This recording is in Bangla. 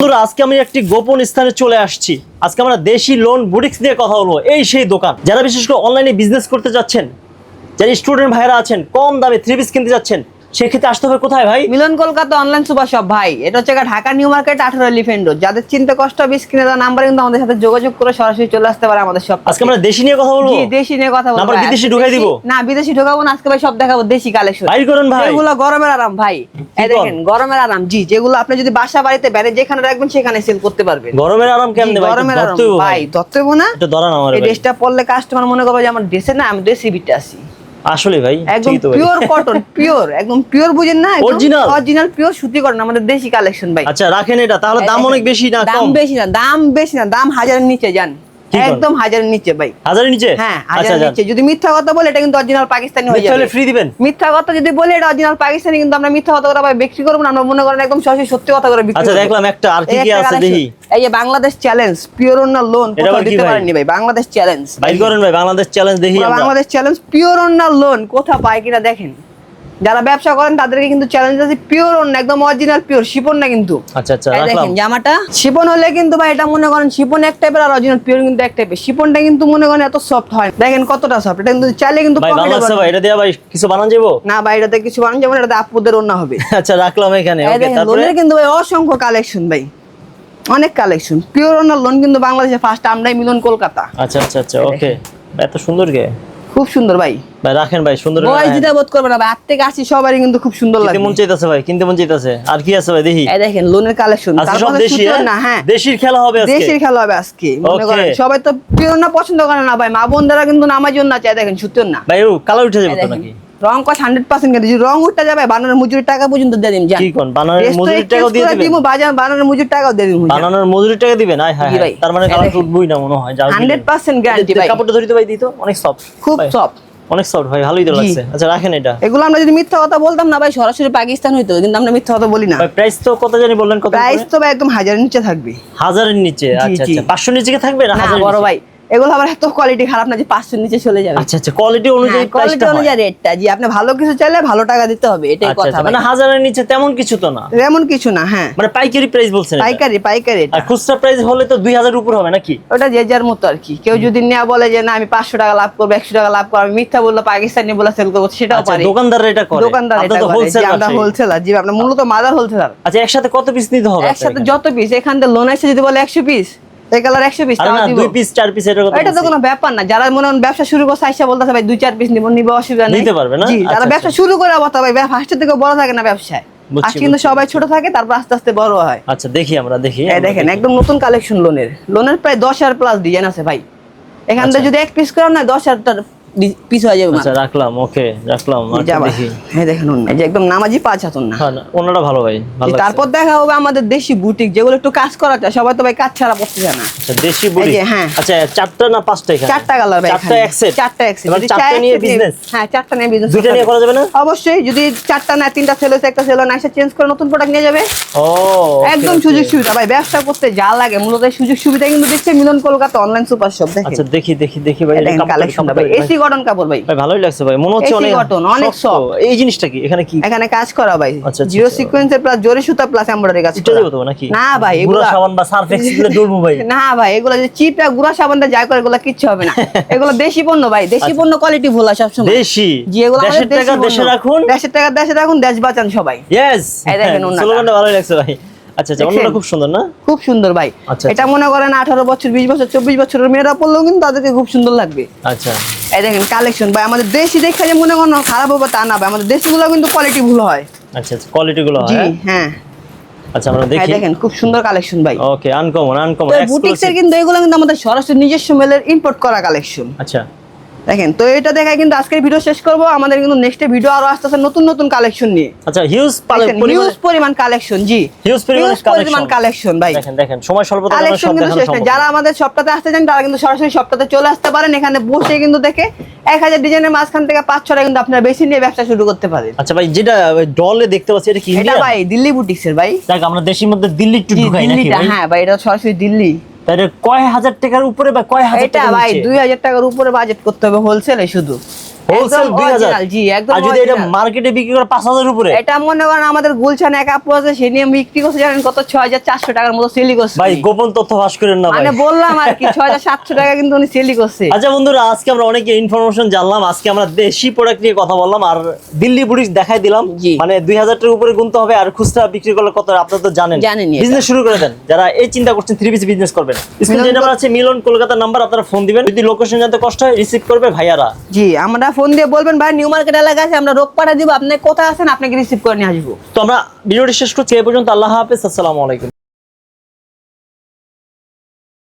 বন্ধুরা, আজকে আমি একটি গোপন স্থানে চলে আসছি। আজকে আমরা দেশি লোন বুটিক্স নিয়ে কথা বলব। এই সেই দোকান। যারা বিশেষ করে অনলাইনে বিজনেস করতে যাচ্ছেন, যারা স্টুডেন্ট ভাইরা আছেন, কম দামে থ্রি পিস কিনতে যাচ্ছেন সেক্ষেত্রে আসতে হবে কোথায় ভাই? Milan Kolkata online super shop ভাই। এটা হচ্ছে ঢাকা নিউ মার্কেট আঠারো এলিফেন্ট রোড যাদের চিন্তা কষ্ট হবে স্ক্রিনে দেওয়া নাম্বার কিন্তু আমাদের সাথে যোগাযোগ করে সরাসরি চলে আসতে পারে আমাদের সব আজকে আমরা দেশি নিয়ে কথা বলব? দেশি নিয়ে কথা বলব। নাম্বার বিদেশি ঢুকাই দিব? না বিদেশি ঢোকাবো না আজকে ভাই সব দেখাবো দেশি কালেকশন বাইর করেন ভাই। এগুলো গরমের আরাম ভাই। এই দেখেন গরমের আরাম। জি যেগুলো আপনি যদি বাসা বাড়িতে বাইরে যেখানে রাখবেন সেখানে সেল করতে পারবেন। গরমের আরাম কেমনে ভাই? গরমের আরাম। ভাই ধরতে না। এটা ধরান আমার এই ড্রেসটা পরলে কাস্টমার মনে করবে যে আমার ড্রেসে না আমি ড্রেস বিটে আসি আসলে ভাই একদম পিওর কটন পিওর একদম পিওর বুঝেন না Original? অরিজিনাল পিওর সুতি কটন আমাদের দেশি কালেকশন ভাই। আচ্ছা রাখেন এটা তাহলে দাম অনেক বেশি না দাম বেশি না দাম বেশি না দাম হাজারের নিচে যান। একদম হাজারের নিচে ভাই। হাজারের নিচে? হ্যাঁ আচ্ছা হাজারের নিচে। যদি মিথ্যা কথা বলে এটা কিন্তু অরিজিনাল পাকিস্তানি হয়ে যাবে। ফ্রি দিবেন? মিথ্যা কথা যদি বলে এটা অরিজিনাল পাকিস্তানি কিন্তু আমরা মিথ্যা কথা করে বিক্রি করব না আমরা মনে করেন একদম সরাসরি সত্যি কথা করে বিক্রি আচ্ছা দেখলাম একটা আর কি কি আছে দেখি। এই যে বাংলাদেশ চ্যালেঞ্জ পিওর অন্য লোন কোথাও দিতে ভাই? পারেননি ভাই? বাংলাদেশ চ্যালেঞ্জ বাইর করেন ভাই বাংলাদেশ চ্যালেঞ্জ দেখি আমরা। বাংলাদেশ চ্যালেঞ্জ পিওর অন্য লোন কোথাও পায় কিনা দেখেন। যারা ব্যবসা করেন তাদেরকে কিন্তু চ্যালেঞ্জ আছে পিওর অন্য একদম অরিজিনাল পিওর শিপন না কিন্তু। আচ্ছা আচ্ছা রাখলাম দেখেন জামাটা? শিপন হলে কিন্তু ভাই এটা মনে করেন শিপন এক টাইপের আর অরিজিনাল পিওর কিন্তু এক টাইপের শিপনটা কিন্তু মনে করেন এত সফট হয় দেখেন কতটা সফট এটা কিন্তু চাইলে কিন্তু ভাই ভালো আছে ভাই এটা দিয়ে ভাই কিছু বানান যাব? না ভাই এটাতে কিছু বানান যেমন এটাতে আপুদের অন্য হবে। আচ্ছা রাখলাম এখানে ওকে তারপরে? কিন্তু ভাই অসংখ্য কালেকশন ভাই। অনেক কালেকশন পিওর অন্য লোন কিন্তু বাংলাদেশে ফার্স্ট আমরাই মিলন কলকাতা। আচ্ছা আচ্ছা আচ্ছা ওকে এত সুন্দর গে। খুব সুন্দর ভাই। ভাই রাখেন ভাই সুন্দর বয়স রাখেন। বোধ করবে না ভাই আট থেকে আসি সবারই কিন্তু খুব সুন্দর কিনতে লাগে। মন চাইতেছে ভাই কিনতে মন চাইতেছে। আর কি আছে ভাই দেখি। এই দেখেন লোনের কালেকশন আজকে সব দেশি না হ্যাঁ। দেশির খেলা হবে আজকে। দেশের খেলা হবে আজকে মনে করেন। সবাই তো পিওর না পছন্দ করে না ভাই মা বোনদেরা কিন্তু নামার জন্য চাই দেখেন সুতির না। ভাই ও কালার উঠে যাবে তো নাকি? রং কস হান্ড্রেড পার্সেন্ট রং উঠতে যাবে বানানোর মজুরি টাকা পর্যন্ত দিয়ে দিন কি কোন? বানানোর টাকাও দিয়ে দিবেন বাজার বানানোর মজুরি টাকাও দিয়ে দিবো বানানোর মজুরির টাকা দিবেন আয় হ্যাঁ তার মানে কালার উঠবই না মনে হয় যা হান্ড্রেড পার্সেন্ট গ্যারান্টি ভাই। কাপড়টা ধরিতে ভাই দিত অনেক সফট খুব সফট অনেক সফট ভাই ভালোই তো লাগছে। আচ্ছা রাখেন এটা। এগুলো আমরা যদি মিথ্যা কথা বলতাম না ভাই সরাসরি পাকিস্তান হইতো কিন্তু আমরা মিথ্যা কথা বলি না। ভাই প্রাইস তো কত জানি বললেন কত প্রাইস তো ভাই একদম হাজারের নিচে থাকবে। হাজারের নিচে আচ্ছা আচ্ছা। পাঁচশো নিচে থাকবে না হাজারের বড় ভাই। এগুলো আবার এত কোয়ালিটি খারাপ না যে পাঁচশোর নিচে চলে যাবে। আচ্ছা আচ্ছা কোয়ালিটি অনুযায়ী কোয়ালিটি অনুযায়ী রেটটা জি আপনি ভালো কিছু চাইলে ভালো টাকা দিতে হবে এটাই আচ্ছা কথা আচ্ছা মানে হাজারের নিচে তেমন কিছু তো না? এমন কিছু না হ্যাঁ। মানে পাইকারি প্রাইস বলছেন পাইকারি পাইকারি আর খুচরা প্রাইস হলে তো দুই হাজার উপর হবে নাকি? ওটা যে যার মতো আর কি। কেউ যদি নেওয়া বলে যে না আমি পাঁচশো টাকা লাভ করব একশো টাকা লাভ করব আমি মিথ্যা বলল পাকিস্তানি বলে সেল করব সেটাও আচ্ছা পারি। দোকানদার এটা করে। দোকানদার এটা করে। আমরা। হোলসেলার জি আমরা মূলত মাদার হোলসেলার আচ্ছা একসাথে কত পিস নিতে হবে একসাথে যত পিস এখান থেকে লোন এসে যদি বলে একশো পিস এই কালার একশো পিস আরে না দুই পিস চার পিস এটার এটা তো কোনো ব্যাপার না। যারা মনে ব্যবসা শুরু করছে আইসা বলতেছে ভাই দুই চার পিস নিবো নিবো অসুবিধা নেই। নিতে পারবে না? জি আচ্ছা, যারা ব্যবসা শুরু করে আবার ভাই ফার্স্টের থেকে বড় থাকে না ব্যবসায়। কিন্তু সবাই ছোট থাকে তারপর আস্তে আস্তে বড় হয়। আচ্ছা দেখি আমরা দেখি। এই দেখেন একদম নতুন কালেকশন লোনের লোনের প্রায় দশ হাজার প্লাস ডিজাইন আছে ভাই। এখান থেকে আচ্ছা। যদি এক পিস করেন না দশ হাজার পিস হয়ে যাবে আচ্ছা রাখলাম ওকে রাখলাম দেখি। এই দেখেন অন্য। যে একদম নামাজি পাঁচ হাতন না। হ্যাঁ অন্যটা ভালো ভাই। তারপর দেখা হবে আমাদের দেশি বুটিক যেগুলো একটু কাজ করা যায় সবাই তো ভাই কাজ ছাড়া পড়তে আচ্ছা দেশি যে, হ্যাঁ। আচ্ছা চারটা না পাঁচটা এখানে? চারটা কালার ভাই চারটা। এক সেট চারটা এক সেট চারটা নিয়ে business? হ্যাঁ চারটা নিয়ে বিজনেস দুইটা নিয়ে করা যাবে না? অবশ্যই যদি চারটা না তিনটা সেল হয়েছে একটা সেল না এসে চেঞ্জ করে নতুন প্রোডাক্ট নিয়ে যাবে। ও একদম সুযোগ সুবিধা। ভাই ব্যবসা করতে যা লাগে মূলত সুযোগ সুবিধা কিন্তু দিচ্ছে Milan Kolkata online super shop দেখেন। আচ্ছা দেখি দেখি দেখি ভাই কালেকশন ভাই। এসি কটন কাপড় ভাই। ভাই ভালোই লাগছে ভাই মনে হচ্ছে অনেক অনেক। এই জিনিসটা কি? এখানে কি? এখানে কাজ করা ভাই। আচ্ছা, আচ্ছা, জিরো আচ্ছা। সিকোয়েন্সের প্লাস জরি সুতা প্লাস এমব্রয়ডারি কাজ এটা নাকি? না ভাই এগুলা সাবান বা সার্ফ এক্সেল ডলবো ভাই। না ভাই এগুলো যে চিপটা গুড়া সাবান দিয়ে যা করে এগুলো কিচ্ছু হবে না। এগুলো দেশি পণ্য ভাই দেশি পণ্য কোয়ালিটি ভুল হয় সবসময়। দেশি? জি এগুলো দেশের টাকা দেশে রাখুন। দেশের টাকা দেশে রাখুন দেশ বাঁচান সবাই। ইয়েস এই দেখেন ওনাটা। ভালোই লাগছে ভাই। আচ্ছা আচ্ছা খুব সুন্দর না? খুব সুন্দর ভাই। আচ্ছা, এটা মনে করেন আঠারো বছর বিশ বছর চব্বিশ বছরের মেয়েরা পড়লেও কিন্তু তাদেরকে খুব সুন্দর লাগবে। আচ্ছা। এই দেখেন কালেকশন ভাই আমাদের দেশি দেখে যে মনে করেন খারাপ হবে তা না ভাই। আমাদের দেশি গুলো কিন্তু কোয়ালিটি ভুল হয়। আচ্ছা আচ্ছা কোয়ালিটি গুলো জি হয়? হ্যাঁ। আচ্ছা আমরা দেখি। দেখেন খুব সুন্দর কালেকশন ভাই। ওকে আনকমন আনকমন বুটিক্সের কিন্তু এগুলো কিন্তু আমাদের সরাসরি নিজস্ব মেলের ইম্পোর্ট করা কালেকশন আচ্ছা। দেখেন তো এটা দেখায় কিন্তু আজকের ভিডিও শেষ করব। আমাদের কিন্তু নেক্সট ভিডিও আরও আসতেছে নতুন নতুন কালেকশন নিয়ে। আচ্ছা হিউজ হিউজ পরিমাণ কালেকশন জি। হিউজ পরিমাণ কালেকশন ভাই। দেখেন দেখেন সময় স্বল্পতার কারণে কালেকশন কিন্তু শেষ নেই। যারা আমাদের সপ্তাহে আসতে চান তারা কিন্তু সরাসরি সপ্তাহে চলে আসতে পারেন। এখানে বসে কিন্তু দেখে এক হাজার ডিজাইনের মাঝখান থেকে পাঁচ ছটা কিন্তু আপনারা বেশি নিয়ে ব্যবসা শুরু করতে পারেন। আচ্ছা ভাই যেটা ডলে দেখতে পাচ্ছি এটা কি এটা ভাই দিল্লি বুটিক্সের ভাই। দেখ আমরা দেশের মধ্যে দিল্লি একটু ঢুকাই নাকি ভাই? হ্যাঁ ভাই এটা সরাসরি দিল্লি। তাহলে কয় হাজার টাকার উপরে বা কয় হাজার এটা টাকা ভাই? দুই হাজার টাকার উপরে বাজেট করতে হবে হোলসেলে শুধু হোলসেল একদম দুই হাজার। original, জি, একদম আর যদি এটা মার্কেটে বিক্রি করে পাঁচ হাজার উপরে? এটা মনে করেন আমাদের গুলশান এক আপু আছে সে নিয়ে বিক্রি করছে জানেন কত? ছয় হাজার চারশো টাকার মতো সেলি করছে ভাই গোপন তথ্য ফাঁস করেন না ভাই। মানে বললাম আর কি ছয় হাজার সাতশো টাকা কিন্তু উনি সেলি করছে। আচ্ছা বন্ধুরা আজকে আমরা অনেক ইনফরমেশন জানলাম আজকে আমরা দেশি প্রোডাক্ট নিয়ে কথা বললাম আর দিল্লি বুটিক্স দেখাই দিলাম। মানে দুই হাজার টাকার উপরে গুনতে হবে আর খুচরা বিক্রি করলে কত আপনারা তো জানেন। বিজনেস শুরু করে দেন। যারা এই চিন্তা করছেন থ্রি পিস বিজনেস করবেন। স্ক্রিন নাম্বার আছে মিলন কলকাতার নাম্বার আপনারা ফোন দিবেন। যদি লোকেশন জানতে কষ্ট হয় রিসিভ করবে ভাইয়ারা। জি আমরা ফোন দিয়ে বলবেন, ভাই নিউ মার্কেট এলাকা আছে, আমরা রোগ পাঠা দিব, আপনি কোথায় আছেন, আপনাকে রিসিভ করে নিয়ে আসব। তো আমরা ভিডিওটি শেষ করছি এই পর্যন্ত আল্লাহ হাফেজ, আসসালামু আলাইকুম।